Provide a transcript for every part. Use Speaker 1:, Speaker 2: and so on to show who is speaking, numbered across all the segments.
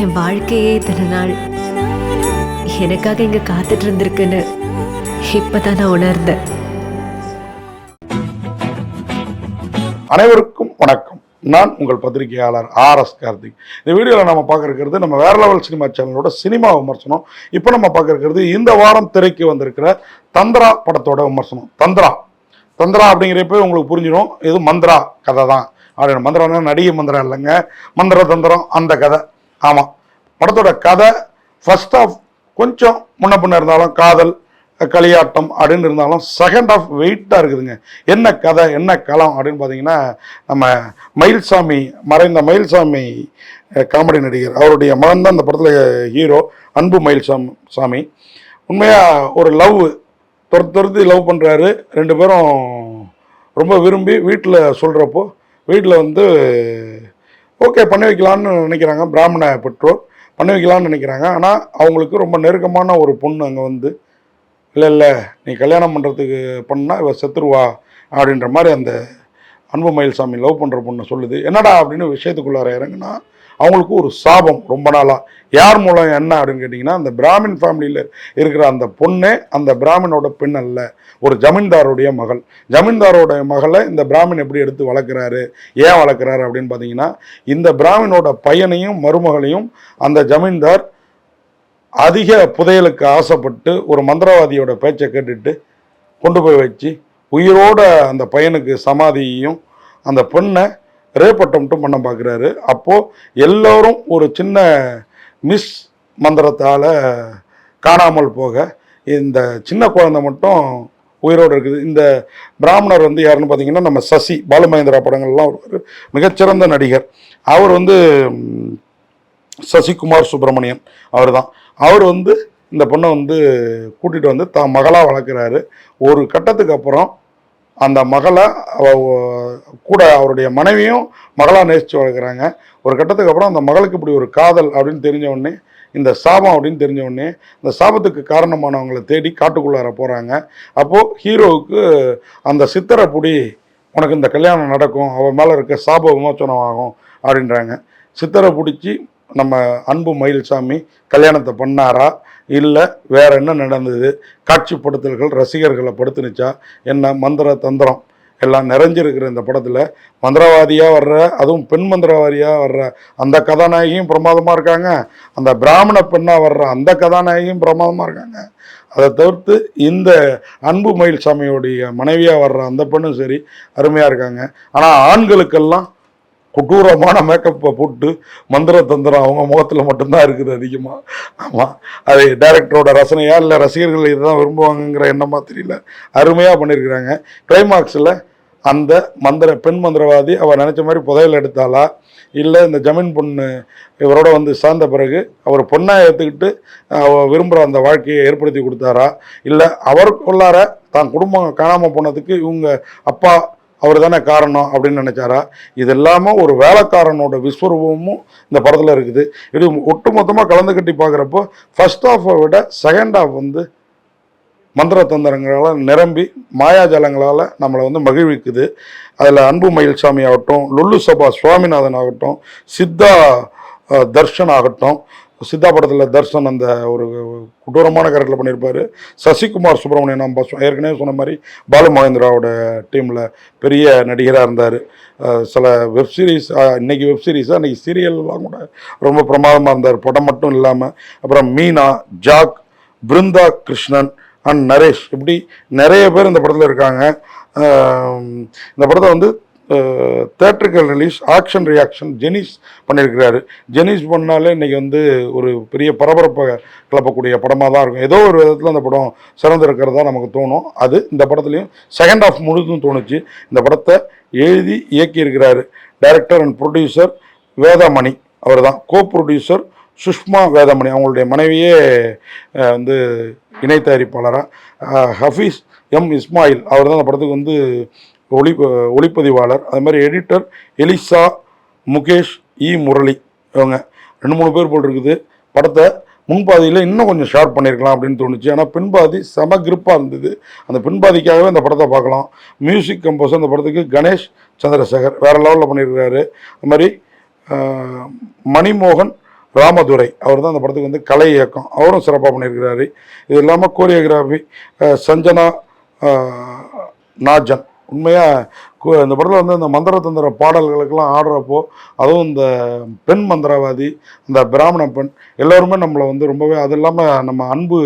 Speaker 1: என் வாழ்க்கையே இத்தனை நாள். எனக்காக இங்க காத்துட்டு இருந்திருக்குன்னு இப்பதான் நான் உணர்ந்தேன்.
Speaker 2: அனைவருக்கும் வணக்கம். நான் உங்கள் பத்திரிகையாளர் ஆர் எஸ் கார்த்திக். இந்த வீடியோவில் நம்ம பார்க்குறது நம்ம வேற லெவல் சினிமா சேனலோட சினிமா விமர்சனம். இப்போ நம்ம பார்க்க இந்த வாரம் திரைக்கு வந்திருக்கிற தந்திரா படத்தோட விமர்சனம். தந்திரா. தந்திரா அப்படிங்கிறப்ப உங்களுக்கு புரிஞ்சிடும் இது மந்திரா கதை தான் அப்படின்னு மந்திரம்னா நடிகை மந்திரம் இல்லைங்க. மந்திர தந்திரம் அந்த கதை. ஆமாம் படத்தோட கதை ஃபர்ஸ்ட் ஆஃப் கொஞ்சம் முன்ன பின்ன இருந்தாலும் காதல் களியாட்டம் அப்படின்னு இருந்தாலும் செகண்ட் ஆஃப் வெயிட்டாக இருக்குதுங்க. என்ன கதை என்ன களம் அப்படின்னு பார்த்தீங்கன்னா நம்ம மயில்சாமி மறைந்த மயில்சாமி காமெடி நடிகர். அவருடைய மகன் தான் இந்த படத்தில் ஹீரோ அன்பு மயில்சாமி சாமி. உண்மையாக ஒரு லவ் துரத்து துரத்தி லவ் பண்ணுறாரு ரெண்டு பேரும் ரொம்ப விரும்பி வீட்டில் சொல்கிறப்போ வீட்டில் வந்து ஓகே பண்ணி வைக்கலான்னு நினைக்கிறாங்க. பிராமண பெற்றோர். பண்ணி வைக்கலான்னு நினைக்கிறாங்க. ஆனால் அவங்களுக்கு ரொம்ப நெருக்கமான ஒரு பொண்ணு அங்கே வந்து இல்லை இல்லை நீ கல்யாணம் பண்ணுறதுக்கு பண்ணால் இவ செத்துருவா அப்படின்ற மாதிரி அந்த அன்பு மயில்சாமி லவ் பண்ணுற பொண்ணு சொல்லுது. என்னடா? அப்படின்னு விஷயத்துக்குள்ளார இறங்குனா அவங்களுக்கு ஒரு சாபம் ரொம்ப நாளாக யார் மூலம் என்ன அப்படின்னு கேட்டிங்கன்னா அந்த பிராமின் ஃபேமிலியில் இருக்கிற அந்த பொண்ணே அந்த பிராமினோட பெண் அல்ல. ஒரு ஜமீன்தாருடைய மகள். ஜமீன்தாரோட மகளை இந்த பிராமின் எப்படி எடுத்து வளர்க்குறாரு ஏன் வளர்க்குறாரு அப்படின்னு பார்த்தீங்கன்னா இந்த பிராமினோட பையனையும் மருமகளையும் அந்த ஜமீன்தார் அதிக புதையலுக்கு ஆசைப்பட்டு ஒரு மந்திரவாதியோட பேச்சை கேட்டுட்டு கொண்டு போய் வச்சு உயிரோட அந்த பையனுக்கு சமாதியையும் அந்த பெண்ணை ரேப் மட்டும் பண்ண பார்க்குறாரு. அப்போது எல்லோரும் ஒரு சின்ன மிஸ் மந்திரத்தால் காணாமல் போக இந்த சின்ன குழந்தை மட்டும் உயிரோடு இருக்குது. இந்த பிராமணர் வந்து யாருன்னு பார்த்தீங்கன்னா நம்ம சசி பாலுமகேந்திரா படங்கள்லாம் ஒரு மிகச்சிறந்த நடிகர். அவர் வந்து சசிகுமார் சுப்பிரமணியன் அவர் தான் அவர் வந்து இந்த பொண்ணை வந்து கூட்டிகிட்டு வந்து தான் மகளாக வளர்க்குறாரு. ஒரு கட்டத்துக்கு அப்புறம் அந்த மகளை கூட அவருடைய மனைவியும் மகளாக நேசித்து வளர்க்குறாங்க. ஒரு கட்டத்துக்கு அப்புறம் அந்த மகளுக்கு இப்படி ஒரு காதல் அப்படின்னு தெரிஞ்ச உடனே இந்த சாபம் அப்படின்னு தெரிஞ்ச உடனே இந்த சாபத்துக்கு காரணமானவங்களை தேடி காட்டுக்குள்ளார போகிறாங்க அப்போது ஹீரோவுக்கு அந்த சித்தரை புடி உனக்கு இந்த கல்யாணம் நடக்கும் அவன் மேலே இருக்க சாப விமோச்சனம் ஆகும் அப்படின்றாங்க. சித்தரை பிடிச்சி நம்ம அன்பு மயில்சாமி கல்யாணத்தை பண்ணாரா? இல்லை வேற என்ன நடந்தது? காட்சிப்படுத்தல்கள் ரசிகர்களை படுத்துனுச்சா? என்ன மந்திர தந்திரம்? எல்லாம் நிறைஞ்சிருக்கிற இந்த படத்தில். மந்திரவாதியாக வர்ற அதுவும் பெண் மந்திரவாதியாக வர்ற அந்த கதாநாயகியும் பிரமாதமாக இருக்காங்க. அந்த பிராமண பெண்ணாக வர்ற அந்த கதாநாயகியும் பிரமாதமாக இருக்காங்க. அதை தவிர்த்து இந்த அன்பு மயில்சாமியோடைய மனைவியாக வர்ற அந்த பெண்ணும் சரி அருமையாக இருக்காங்க. ஆனால் ஆண்களுக்கெல்லாம் கொடூரமான மேக்கப்பை போட்டு மந்திர தந்திரம் அவங்க முகத்தில் மட்டும்தான் இருக்குது அதிகமாக ஆமாம் அது டேரக்டரோட ரசனையா இல்லை ரசிகர்கள் இதுதான் விரும்புவாங்கங்கிற எண்ணமாக தெரியல. அருமையாக பண்ணியிருக்கிறாங்க கிளைமாக்ஸில் அந்த மந்திர பெண் மந்திரவாதி அவள் நினச்ச மாதிரி புதையல் எடுத்தாளா? இல்லை இந்த ஜமீன் பொண்ணு இவரோட வந்து சார்ந்த பிறகு அவர் பொண்ணாக ஏற்றுக்கிட்டு அவர் விரும்புகிற அந்த வாழ்க்கையை ஏற்படுத்தி கொடுத்தாரா? இல்லை அவருக்குள்ளார தான் குடும்பம் காணாமல் போனதுக்கு இவங்க அப்பா அவர் தானே காரணம் அப்படின்னு நினச்சாரா? இது இல்லாமல் ஒரு வேலைக்காரனோட விஸ்வரூபமும் இந்த படத்தில் இருக்குது. இது ஒட்டுமொத்தமாக கலந்து கட்டி பார்க்குறப்போ ஃபர்ஸ்ட் ஹாஃபை விட செகண்ட் ஹாஃப் வந்து மந்திர தந்திரங்களால் நிரம்பி மாயாஜாலங்களால் நம்மளை வந்து மகிழ்விக்குது. அதில் அன்பு மயில்சாமி ஆகட்டும் லுல்லு சபா சுவாமிநாதன் ஆகட்டும் சித்தா தர்ஷன் ஆகட்டும் சித்தா படத்தில் தர்ஷன் அந்த ஒரு கொடூரமான கரெக்டில் பண்ணியிருப்பார். சசிகுமார் சுப்பிரமணியன் நம்ம ஏற்கனவே சொன்ன மாதிரி பாலு மகேந்திராவோட டீமில் பெரிய நடிகராக இருந்தார். சில வெப் சீரிஸ் இன்னைக்கு வெப் சீரிஸாக இன்னைக்கு சீரியல்லாம் கூட ரொம்ப பிரமாதமாக இருந்தார். படம் மட்டும் இல்லாமல் அப்புறம் மீனா ஜாக் பிருந்தா கிருஷ்ணன் அண்ட் நரேஷ் இப்படி நிறைய பேர் இந்த படத்தில் இருக்காங்க. இந்த படத்தை வந்து தேட்டர்கள் ரிலீஸ் ஆக்ஷன் ரியாக்ஷன் ஜெனிஸ் பண்ணியிருக்கிறாரு ஜெனிஸ் பண்ணாலே இன்றைக்கி வந்து ஒரு பெரிய பரபரப்பை கிளப்பக்கூடிய படமாக தான் இருக்கும். ஏதோ ஒரு விதத்தில் அந்த படம் சிறந்திருக்கிறதா நமக்கு தோணும். அது இந்த படத்துலையும் செகண்ட் ஆஃப் முழுதும் தோணுச்சு. இந்த படத்தை எழுதி இயக்கியிருக்கிறாரு டைரக்டர் அண்ட் ப்ரொடியூசர் வேதாமணி அவர் தான் கோ ப்ரொடியூசர் சுஷ்மா வேதாமணி அவங்களுடைய மனைவியே வந்து இணை தயாரிப்பாளராக ஹஃபீஸ் எம் இஸ்மாயில் அவர் தான் அந்த படத்துக்கு வந்து ஒளி ஒளிப்பதிவாளர் அது மாதிரி editor Elisa Mukesh E. Murali இவங்க. ரெண்டு மூணு பேர் போல் இருக்குது. படத்தை முன்பாதியில் இன்னும் கொஞ்சம் ஷார்ட் பண்ணியிருக்கலாம் அப்படின்னு தோணுச்சு. ஆனால் பின்பாதி செம கிரிப்பாக இருந்தது. அந்த பின்பாதிக்காகவே அந்த படத்தை பார்க்கலாம். மியூசிக் கம்போசர் அந்த படத்துக்கு கணேஷ் சந்திரசேகர் வேறு லெவலில் பண்ணியிருக்காரு அது மாதிரி மணிமோகன் ராமதுரை. அவர் தான் அந்த படத்துக்கு வந்து கலை இயக்கம். அவரும் சிறப்பாக பண்ணியிருக்கிறாரு இது இல்லாமல் கோரியோகிராஃபி சஞ்சனா நாஜன். உண்மையாக இந்த படத்தில் வந்து இந்த மந்திர தந்திர பாடல்களுக்கெல்லாம் ஆடுறப்போ அதுவும் இந்த பெண் மந்திரவாதி இந்த பிராமண பெண் எல்லோருமே நம்மளை வந்து ரொம்பவே அது இல்லாமல் நம்ம அன்பு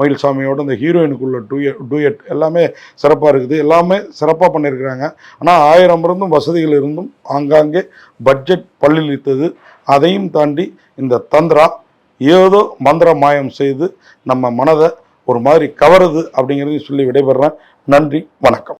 Speaker 2: மயில் சாமியோட இந்த ஹீரோயினுக்குள்ள டூயட் டூயட் எல்லாமே சிறப்பாக இருக்குது. எல்லாமே சிறப்பாக பண்ணியிருக்கிறாங்க. ஆனால் ஆயிரம் இருந்தும் வசதிகள் இருந்தும் ஆங்காங்கே பட்ஜெட் பல்லிழித்தது. அதையும் தாண்டி இந்த தந்திரா ஏதோ மந்திர மாயம் செய்து நம்ம மனதை ஒரு மாதிரி கவருது அப்படிங்கிறதையும் சொல்லி விடைபெறேன். நன்றி வணக்கம்.